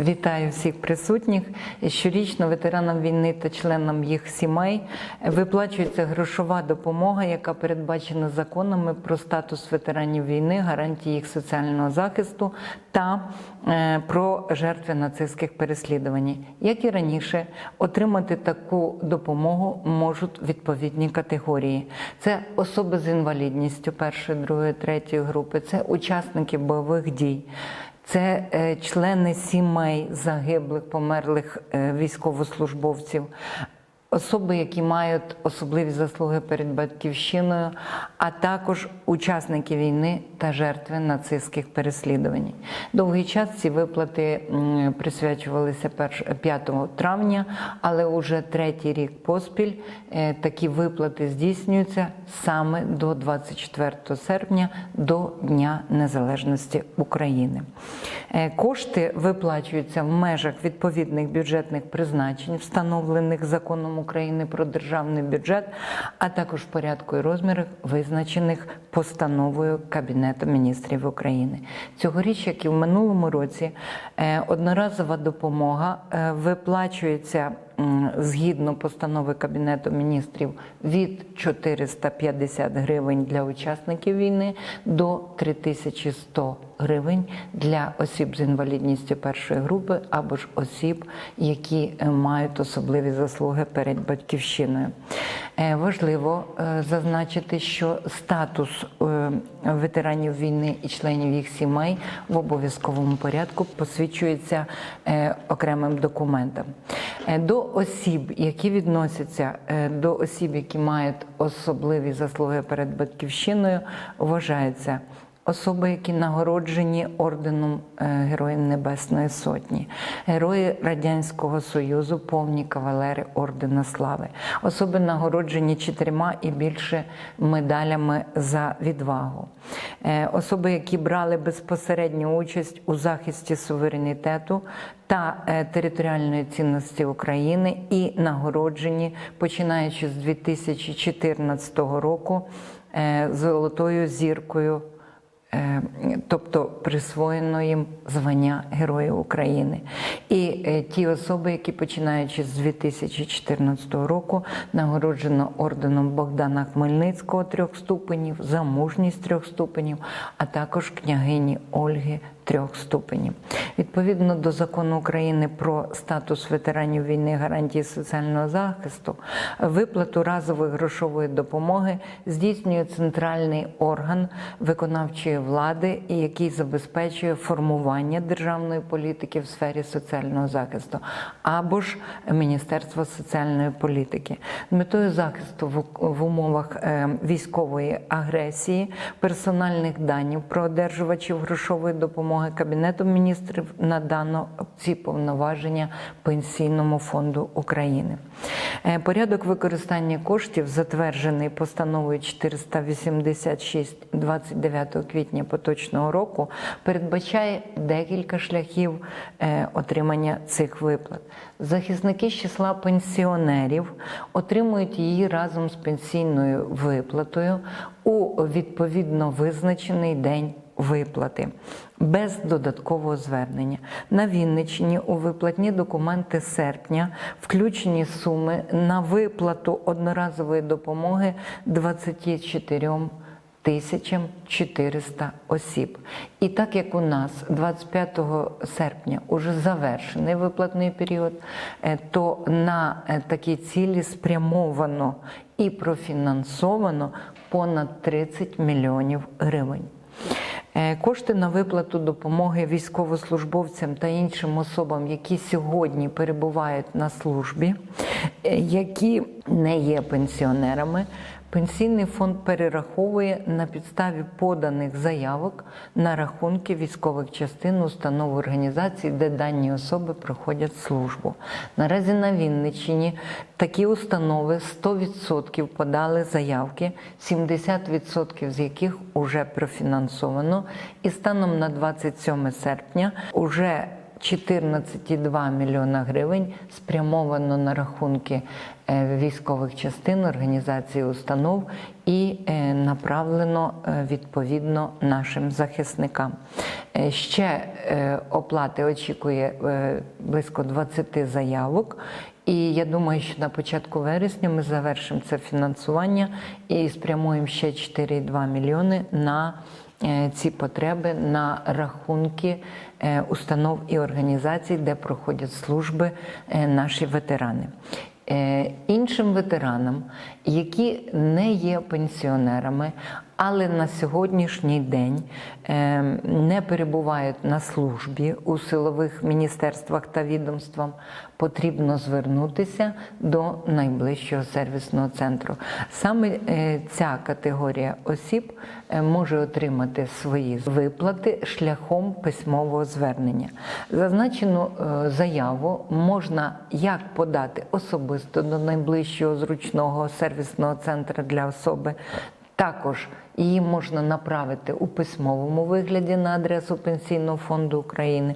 Вітаю всіх присутніх. Щорічно ветеранам війни та членам їх сімей виплачується грошова допомога, яка передбачена законами про статус ветеранів війни, гарантії їх соціального захисту та е, про жертви нацистських переслідувань. Як і раніше, отримати таку допомогу можуть відповідні категорії: це особи з інвалідністю першої, другої, третьої групи, це учасники бойових дій. Це е, члени сімей загиблих, померлих е, військовослужбовців, особи, які мають особливі заслуги перед батьківщиною, а також учасники війни та жертви нацистських переслідувань. Довгий час ці виплати присвячувалися перш- 5 травня, але уже третій рік поспіль е, такі виплати здійснюються саме до 24 серпня, до Дня Незалежності України. Е, Кошти виплачуються в межах відповідних бюджетних призначень, встановлених законом України про державний бюджет, а також в порядку і розмірах, визначених постановою Кабінету міністрів України. Цьогоріч, як і в минулому році, е, одноразова допомога е, виплачується згідно постанови Кабінету міністрів від 450 гривень для учасників війни до 3100 гривень для осіб з інвалідністю першої групи або ж осіб, які е, мають особливі заслуги перед батьківщиною. Е, Важливо е, зазначити, що статус ветеранів війни і членів їх сімей в обов'язковому порядку посвідчується окремим документом. До осіб, які відносяться до осіб, які мають особливі заслуги перед батьківщиною, вважаються Особи, які нагороджені орденом е, Героїв Небесної Сотні, герої Радянського Союзу, повні кавалери Ордена Слави, особи нагороджені чотирма і більше медалями за відвагу, Е, особи, які брали безпосередню участь у захисті суверенітету та е, територіальної цінності України і нагороджені, починаючи з 2014 року, золотою зіркою тобто присвоєно їм звання Героя України. І е, ті особи, які починаючи з 2014 року нагороджено орденом Богдана Хмельницького трьох ступенів, за мужність трьох ступенів, а також княгині Ольги трьох ступенів. Відповідно до закону України про статус ветеранів війни гарантії соціального захисту, виплату разової грошової допомоги здійснює центральний орган виконавчої влади, який забезпечує формування державної політики в сфері соціального захисту, або ж Міністерство соціальної політики метою захисту в, умовах е, військової агресії, персональних даних про одержувачів грошової допомоги Кабінетом міністрів надано ці повноваження Пенсійному фонду України. Е, Порядок використання коштів, затверджений постановою 486 29 квітня поточного року, передбачає декілька шляхів е, отримання цих виплат. Захисники числа пенсіонерів отримують її разом з пенсійною виплатою у відповідно визначений день виплати без додаткового звернення. На Вінниччині у виплатні документи серпня включені суми на виплату одноразової допомоги 24 тисячам 400 осіб. І так як у нас 25 серпня уже завершений виплатний період, е, то на е, такі цілі спрямовано і профінансовано понад 30 мільйонів гривень. Е, Кошти на виплату допомоги військовослужбовцям та іншим особам, які сьогодні перебувають на службі, е, які не є пенсіонерами, Пенсійний фонд перераховує на підставі поданих заявок на рахунки військових частин, установ організацій, де дані особи проходять службу. Наразі на Вінниччині такі установи 100% подали заявки, 70% з яких вже профінансовано. І станом на 27 серпня уже 14,2 мільйона гривень спрямовано на рахунки військових частин, організацій, установ і е, направлено е, відповідно нашим захисникам. Е, Ще е, оплати очікує е, близько 20 заявок. І я думаю, що на початку вересня ми завершимо це фінансування і спрямуємо ще 4,2 мільйони на е, ці потреби на рахунки е, установ і організацій, де проходять служби е, наші ветерани. Е, Іншим ветеранам, які не є пенсіонерами, але на сьогоднішній день е, не перебувають на службі у силових міністерствах та відомствах, потрібно звернутися до найближчого сервісного центру. Саме е, ця категорія осіб е, може отримати свої виплати шляхом письмового звернення. Зазначену е, заяву можна як подати особисто до найближчого зручного сервісного центру для особи. Також її можна направити у письмовому вигляді на адресу Пенсійного фонду України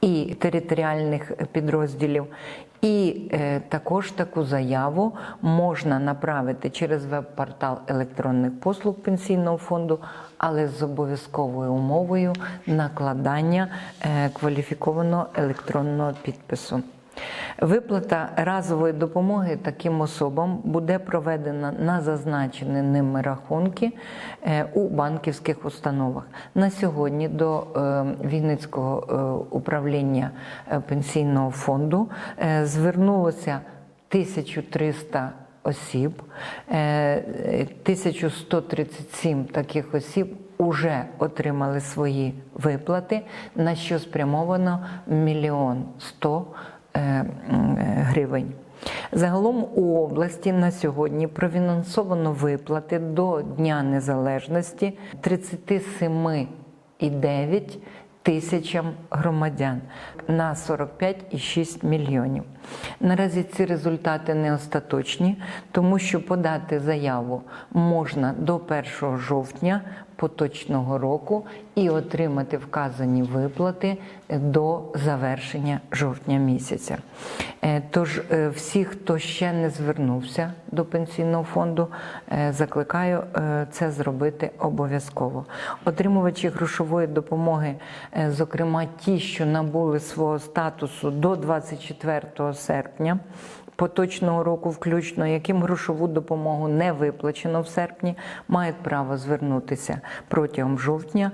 і територіальних підрозділів. І е, також таку заяву можна направити через веб-портал електронних послуг пенсійного фонду, але з обов'язковою умовою накладання е, кваліфікованого електронного підпису. Виплата разової допомоги таким особам буде проведена на зазначені ними рахунки е, у банківських установах. На сьогодні до е, Вінницького е, управління пенсійного фонду звернулося 1300 осіб, е, 1137 таких осіб уже отримали свої виплати, на що спрямовано мільйон сто гривень. Загалом у області на сьогодні профінансовано виплати до Дня Незалежності 37,9 тисячам громадян на 45,6 мільйонів. Наразі ці результати не остаточні, тому що подати заяву можна до 1 жовтня поточного року і отримати вказані виплати до завершення жовтня місяця. Е, Тож е, всі, хто ще не звернувся до пенсійного фонду, е, закликаю е, це зробити обов'язково. Отримувачі грошової допомоги, е, зокрема ті, що набули свого статусу до 24 серпня. Поточного року, включно, яким грошову допомогу не виплачено в серпні, мають право звернутися протягом жовтня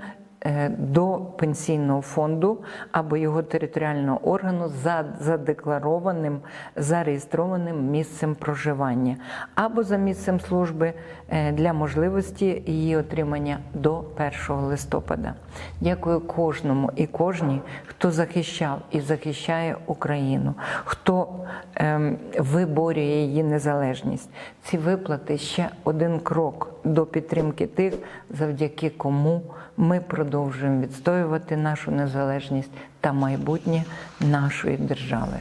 до пенсійного фонду або його територіального органу за задекларованим зареєстрованим місцем проживання, або за місцем служби е, для можливості її отримання до 1 листопада. Дякую кожному і кожній, хто захищав і захищає Україну, хто ем, виборює її незалежність. Ці виплати ще один крок до підтримки тих, завдяки кому ми продовжуємо відстоювати нашу незалежність та майбутнє нашої держави.